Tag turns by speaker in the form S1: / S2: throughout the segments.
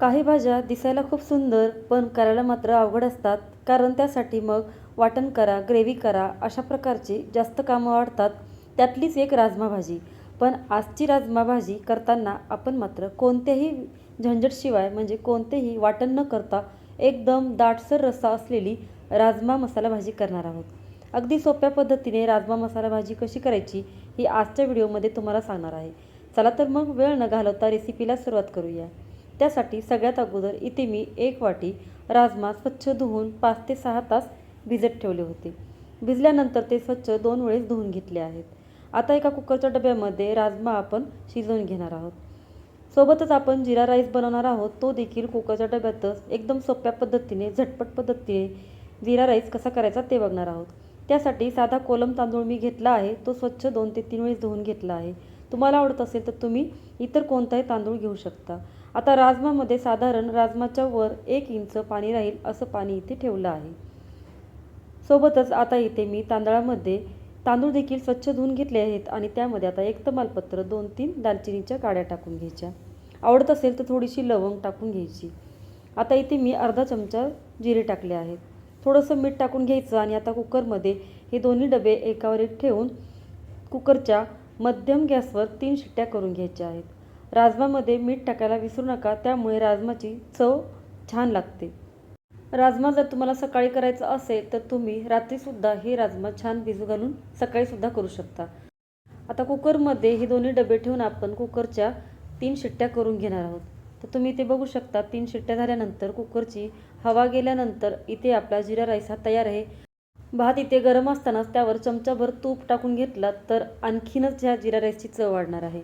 S1: काही भाज्या दिसायला खूप सुंदर पण करायला मात्र अवघड असतात. कारण त्यासाठी मग वाटण करा ग्रेव्ही करा अशा प्रकारची जास्त कामं वाढतात. त्यातलीच एक राजमा भाजी. पण आजची राजमा भाजी करताना आपण मात्र कोणत्याही झंझटशिवाय म्हणजे कोणतेही वाटण न करता एकदम दाटसर रस्सा असलेली राजमा मसाला भाजी करणार आहोत. अगदी सोप्या पद्धतीने राजमा मसाला भाजी कशी करायची ही आजच्या व्हिडिओमध्ये तुम्हाला सांगणार आहे. चला तर मग वेळ न घालवता रेसिपीला सुरुवात करूया. त्यासाठी सगळ्यात अगोदर इथे मी एक वाटी राजमा स्वच्छ धुवून पाच ते सहा तास भिजत ठेवले होते. भिजल्यानंतर ते स्वच्छ दोन वेळेस धुवून घेतले आहेत. आता एका कुकरच्या डब्यामध्ये राजमा आपण शिजवून घेणार आहोत. सोबतच आपण जिरा राईस बनवणार आहोत. तो देखील कुकरच्या डब्यातच एकदम सोप्या पद्धतीने झटपट पद्धतीने जिरा राईस कसा करायचा ते बघणार आहोत. त्यासाठी साधा कोलम तांदूळ मी घेतला आहे. तो स्वच्छ दोन ते तीन वेळेस धुवून घेतला आहे. तुम्हाला आवडत असेल तर तुम्ही इतर कोणताही तांदूळ घेऊ शकता. आता राजमामध्ये साधारण राजमाच्या वर एक इंच पाणी राहील असं पाणी इथे ठेवलं आहे. सोबतच आता इथे मी तांदळामध्ये तांदूळ देखील स्वच्छ धुवून घेतले आहेत आणि त्यामध्ये आता एक तमालपत्र दोन तीन दालचिनीच्या काड्या टाकून घ्यायच्या. आवडत असेल तर थोडीशी लवंग टाकून घ्यायची. आता इथे मी अर्धा चमचा जिरे टाकले आहेत. थोडंसं मीठ टाकून घ्यायचं आणि आता कुकरमध्ये हे दोन्ही डबे एकावर एक ठेवून कुकरच्या मध्यम गॅसवर तीन शिट्ट्या करून घ्यायच्या आहेत. राजमामध्ये मीठ टाकायला विसरू नका त्यामुळे राजमाची चव छान लागते. राजमा जर तुम्हाला सकाळी करायचा असेल तर तुम्ही रात्रीसुद्धा हे राजमा छान भिजू घालून सकाळीसुद्धा करू शकता. आता कुकरमध्ये हे दोन्ही डबे ठेवून आपण कुकरच्या तीन शिट्ट्या करून घेणार आहोत. तर तुम्ही इथे बघू शकता तीन शिट्ट्या झाल्यानंतर कुकरची हवा गेल्यानंतर इथे आपला जिरा राईस हा तयार आहे. भात इथे गरम असतानाच त्यावर चमचाभर तूप टाकून घेतला तर आणखीनच ह्या जिरा राईसची चव वाढणार आहे.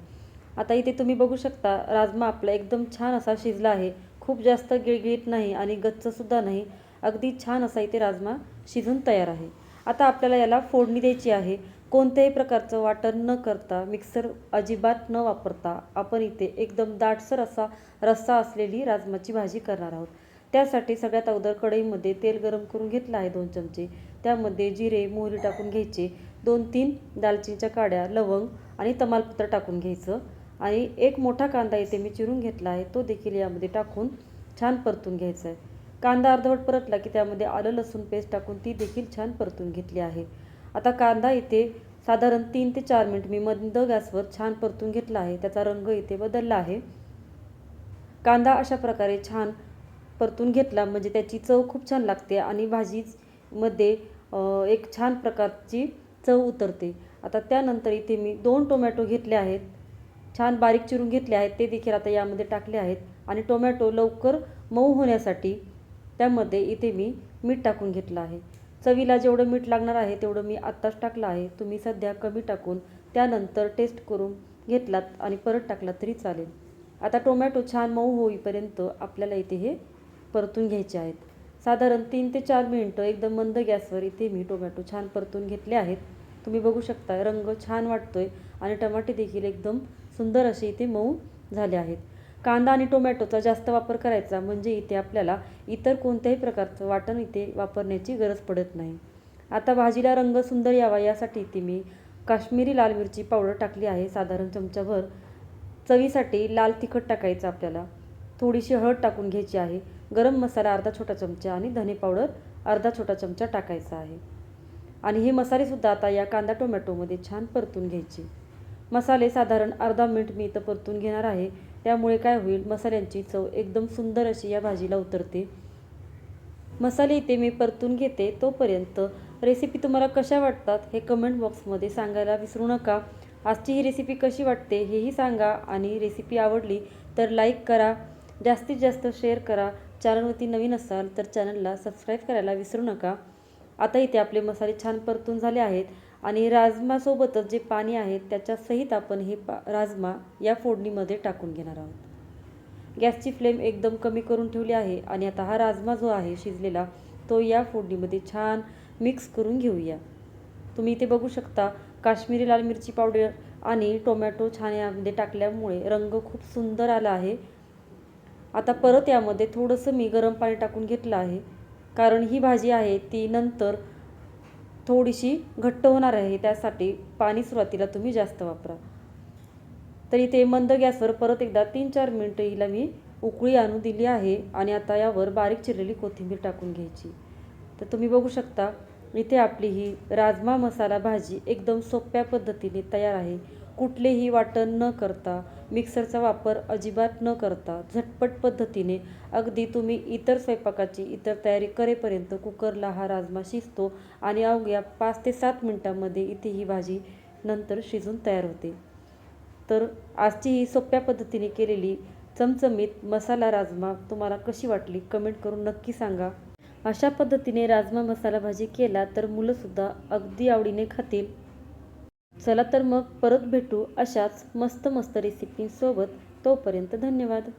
S1: आता इथे तुम्ही बघू शकता राजमा आपला एकदम छान असा शिजला आहे. खूप जास्त गिळगिळीत नाही आणि गच्चसुद्धा नाही. अगदी छान असा इथे राजमा शिजून तयार आहे. आता आपल्याला याला फोडणी द्यायची आहे. कोणत्याही प्रकारचं वाटण न करता मिक्सर अजिबात न वापरता आपण इथे एकदम दाटसर असा रस्सा असलेली राजमाची भाजी करणार आहोत. त्यासाठी सगळ्यात अगोदर कढईमध्ये तेल गरम करून घेतलं आहे दोन चमचे. त्यामध्ये जिरे मोहरी टाकून घ्यायचे. दोन तीन दालचिनीच्या काड्या लवंग आणि तमालपत्र टाकून घ्यायचं. आणि एक मोठा कांदा इथे मी चिरून घेतला आहे तो देखील यामध्ये टाकून छान परतून घ्यायचा आहे. कांदा अर्धवट परतला की त्यामध्ये आलं लसूण पेस्ट टाकून ती देखील छान परतून घेतली आहे. आता कांदा इथे साधारण तीन ते चार मिनिट मी मंद गॅसवर छान परतून घेतला आहे त्याचा रंग इथे बदलला आहे. कांदा अशा प्रकारे छान परतून घेतला म्हणजे त्याची चव खूप छान लागते आणि भाजीमध्ये एक छान प्रकारची चव उतरते. आता त्यानंतर इथे मी दोन टोमॅटो घेतले आहेत. छान बारीक चिरून घेतले आहेत ते देखील आता यामध्ये टाकले आहेत. आणि टोमॅटो लवकर मऊ होण्यासाठी त्यामध्ये इथे मी मीठ टाकून घेतलं आहे. चवीला जेवढं मीठ लागणार आहे तेवढं मी आत्ताच टाकलं आहे. तुम्ही सध्या कमी टाकून त्यानंतर टेस्ट करून घेतलात आणि परत टाकलात तरी चालेल. आता टोमॅटो छान मऊ होईपर्यंत आपल्याला इथे हे परतून घ्यायचे आहेत. साधारण तीन ते चार मिनटं एकदम मंद गॅसवर इथे मी टोमॅटो छान परतून घेतले आहेत. तुम्ही बघू शकता रंग छान वाटतोय आणि टमाटे देखील एकदम सुंदर असे इथे मऊ झाले आहेत. कांदा आणि टोमॅटोचा जास्त वापर करायचा म्हणजे इथे आपल्याला इतर कोणत्याही प्रकारचं वाटण इथे वापरण्याची गरज पडत नाही. आता भाजीला रंग सुंदर यावा यासाठी इथे मी काश्मीरी लाल मिरची पावडर टाकली आहे. साधारण चमचाभर चवीसाठी लाल तिखट टाकायचं आपल्याला. थोडीशी हळद टाकून घ्यायची आहे. गरम मसाला अर्धा छोटा चमचा आणि धने पावडर अर्धा छोटा चमचा टाकायचा आहे. आणि हे मसालेसुद्धा आता या कांदा टोमॅटोमध्ये छान परतून घ्यायचे. मसाले साधारण अर्धा मिनिट मी इथं परतून घेणार आहे. त्यामुळे काय होईल मसाल्यांची चव एकदम सुंदर अशी या भाजीला उतरते. मसाले इथे मी परतून घेते. तोपर्यंत रेसिपी तुम्हाला कशा वाटतात हे कमेंट बॉक्समध्ये सांगायला विसरू नका. आजची ही रेसिपी कशी वाटते हेही सांगा आणि रेसिपी आवडली तर लाईक करा. जास्तीत जास्त शेअर करा. चॅनलवरती नवीन असाल तर चॅनलला सबस्क्राईब करायला विसरू नका. आता इथे आपले मसाले छान परतून झाले आहेत. आणि राजमासोबतच जे पाणी आहे त्याच्यासहित आपण हे पा राजमा या फोडणीमध्ये टाकून घेणार आहोत. गॅसची फ्लेम एकदम कमी करून ठेवली आहे आणि आता हा राजमा जो आहे शिजलेला तो या फोडणीमध्ये छान मिक्स करून घेऊया. तुम्ही इथे बघू शकता काश्मीरी लाल मिरची पावडर आणि टोमॅटो छान यामध्ये टाकल्यामुळे रंग खूप सुंदर आला आहे. आता परत यामध्ये थोडंसं मी गरम पाणी टाकून घेतलं आहे. कारण ही भाजी आहे ती नंतर थोडीशी घट्ट होणार आहे. त्यासाठी पाणी सुरुवातीला तुम्ही जास्त वापरा. तर इथे मंद गॅसवर परत एकदा तीन चार मिनटं हिला मी उकळी आणून दिली आहे आणि आता यावर बारीक चिरलेली कोथिंबीर टाकून घ्यायची. तर तुम्ही बघू शकता इथे आपली ही राजमा मसाला भाजी एकदम सोप्या पद्धतीने तयार आहे. कुठलेही वाटण न करता मिक्सरचा वापर अजिबात न करता झटपट पद्धतीने अगदी तुम्ही इतर स्वयंपाकाची इतर तयारी करेपर्यंत कुकरला हा राजमा शिजतो आणि अवघ्या पाच ते सात मिनटामध्ये इथे ही भाजी नंतर शिजून तयार होते. तर आजची ही सोप्या पद्धतीने केलेली चमचमीत मसाला राजमा तुम्हाला कशी वाटली कमेंट करून नक्की सांगा. अशा पद्धतीने राजमा मसाला भाजी केला तर मुलंसुद्धा अगदी आवडीने खातील. चला तर मग परत भेटू अशाच मस्त मस्त रेसिपींसोबत तोपर्यंत धन्यवाद.